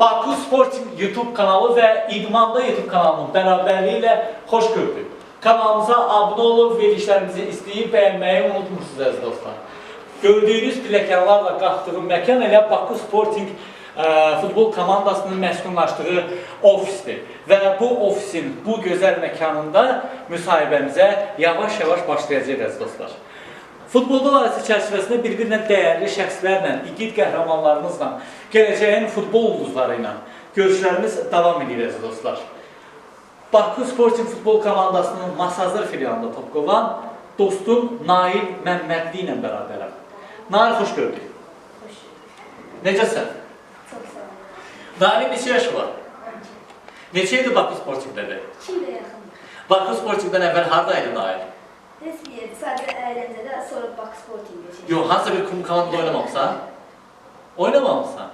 Baku Sporting YouTube kanalı ve İdmanda YouTube kanalının beraberliğiyle hoş gördük. Kanalımıza abone olup verilişlerimizi isteyip beğenmeyi unutmuşsunuz aziz dostlar. Gördüğünüz pilləkənlərlə qalxdığım məkan elə Baku Sporting ə, futbol komandasının məskunlaşdığı ofisdir. Və bu ofisin bu gözəl məkanında müsahibəmizə yavaş-yavaş başlayacağıq aziz dostlar. Futbol ailesi çərçivəsində bir-birinə dəyərli şəxslərlə, igid qəhrəmanlarımızla, gələcəyin futbol ulduzları ilə görüşlərimiz davam edir əziz dostlar. Bakı Sporting futbol komandasının Masazır filialında top qovan dostum Nail Məmmədli ilə bərabərəm. Nail xoş gördük. Hoş. Necəsən? Çok sağ olun. Nailin neçə yaşı var? Neçə ildir Bakı Sportingdədir? Çin'de yakın. Bakı Sportingdən əvvəl hardaydı Nail? Yeri sadece eğlencede sonra Box Sporting geçecek. Yox, hansısa bir kum komandada oynamamısan? Oynamamısan.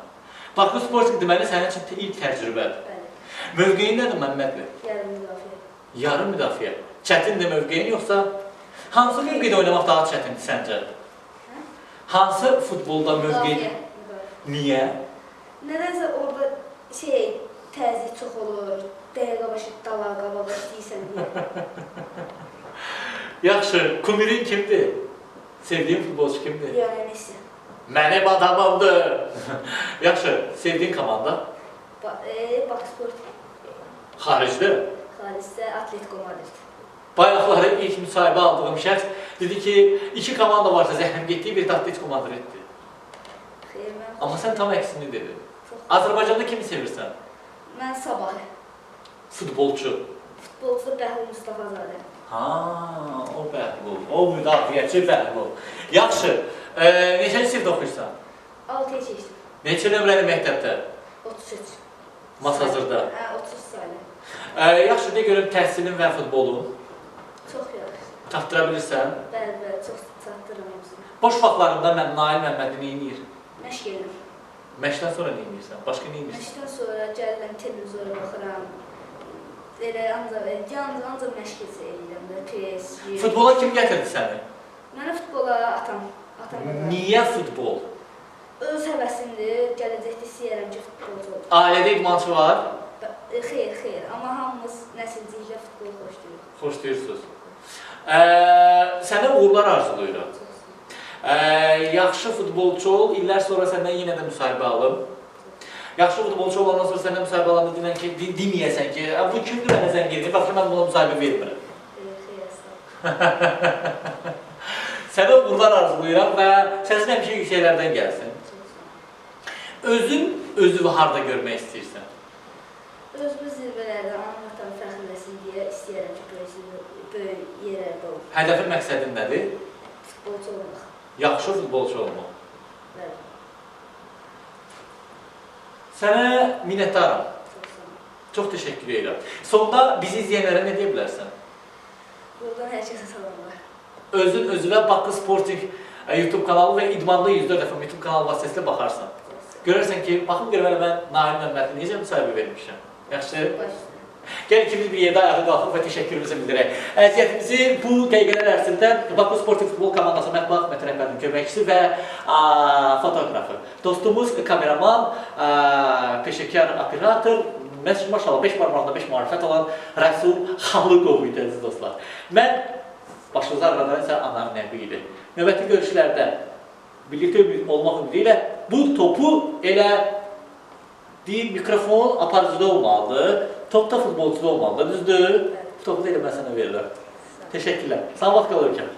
Bakı Sporting deməli sənin üçün ilk təcrübədir. Mövqeyin nədir Məmmədli? Yarım müdafiə. Yarım müdafiə. Çətindir mövqeyin yoxsa hansı mövqedə oynamaq daha çətindir səncə? Hansı futbolda mövqe? Müdafiə. Niyə? Nedense orada şey təzyiq çox olur. Dəqiqə başı dala qaba başlayırsan diye. Yaxşı, kumirin kimdir? Sevdiyin futbolçu kimdir? Lionel Messi. Mənim adamımdır. Yaxşı, sevdiyin komanda? Ba e, Box Sporting. Xaricdə. Xaricdə Atletico Madrid. Bayaqları ilk müsahibə aldığım şəxs dedi ki, iki komanda varsa zəhləm getdiyi bir də Atletico Madriddir. Xeyr, mən Amma sən tam əksini dedin. Azərbaycanda kimi sevirsən? Mən Sabahı. Futbolçu. Futbolçu Bəhlul Mustafazadə. Ha, o Bəhlul, o müdafiəçi Bəhlul. Yaxşı, e, neçənci sinifdə oxuyursan? 6-ya keçdim. Neçə nömrəli məktəbdə? 33. Masazırda. Hə, 30 saylı. E, yaxşı, de görüm təhsilin və futbolun. Çox yaxşı. Çatdıra bilirsən. Bəli, bəli, çox çatdırıram. Boş vaxtlarında mən Nail Məmmədli nə edir? Məşq edirəm. Məşqdən sonra nə edirsən? Başqa nə edirsən? Məşqdən sonra gəlirəm televizora baxıram. Elə ancaq yalnız ancaq məşq edirəm PSG. Futbola kim gətirdi səni? Mənə futbola atam, atam. Niyə futbol? Öz həvəsimdir. Gələcəkdə istəyirəm ki, futbolçu olum. Ailədə idmançı var, e, Xeyr, xeyr, amma hamımız nəsilciklə futbol xoşlayırıq. xoşlayırsınız. E, sənə uğurlar arzulayıram. Ə, yaxşı futbolçu ol, illər sonra səndən yenə də müsahibə alım. Yaxşı futbolçu olandan sonra səndən müsahibə alanda deyilən ki, de- deməyəsən ki, "A, bu kimdir mənə zəng edir, bax mən buna müsahibə vermirəm. E, arzulayıram və səsin həmişə yüksəklərdən gəlsin. Çox sağ ol. Özün özünü harda görmək istəyirsən? Özümü zirvələrdə anam atam fəxrləsin deyə istəyirəm ki, böyük, böyük yerlərdə olum. Hədəfin, məqsədin nədir? Futbolçu olmaq. Yaxşı futbolçu olmaq. Bəli, Sənə minnətdaram. çox. Çox təşəkkür edirəm. Sonda bizi izləyənlərə nə deyə bilərsən? Buradan hər kəsə salamlar. Özün özünə Bakı Sporting e, YouTube kanalı və İdmanda 104 FM YouTube kanalı vasitəsilə baxarsan. Görərsən ki, baxın görəm hələ mən Nail Məmmədli necə müsahibə vermişəm. Yaxşı. Gəl ikimiz bir yerdə ayağa qalxıb və təşəkkürümüzü bildirək. Əziyyətimizi bu dəqiqələr ərzində Bakı Sporting futbol komandası mətbuat xidməti rəhbərinin köməkçisi və a, fotoqrafı, dostumuz kameraman, a, peşəkar operator, məs- maşallah 5 barmağında 5 marifət olan Rəsul Xanlıqov idi əziz dostlar. Mən başınıza aradan isə anar nəbi idi. Növbəti görüşlərdə birlikdə olmaq ümidi ilə bu topu elə deyir mikrofon aparıcıda olmalıdır, topda futbolçuda olmalıdır, düzdür? Bu topu da elə mən sənə verirəm. Təşəkkürlər. Sağ vaxt qalırkən.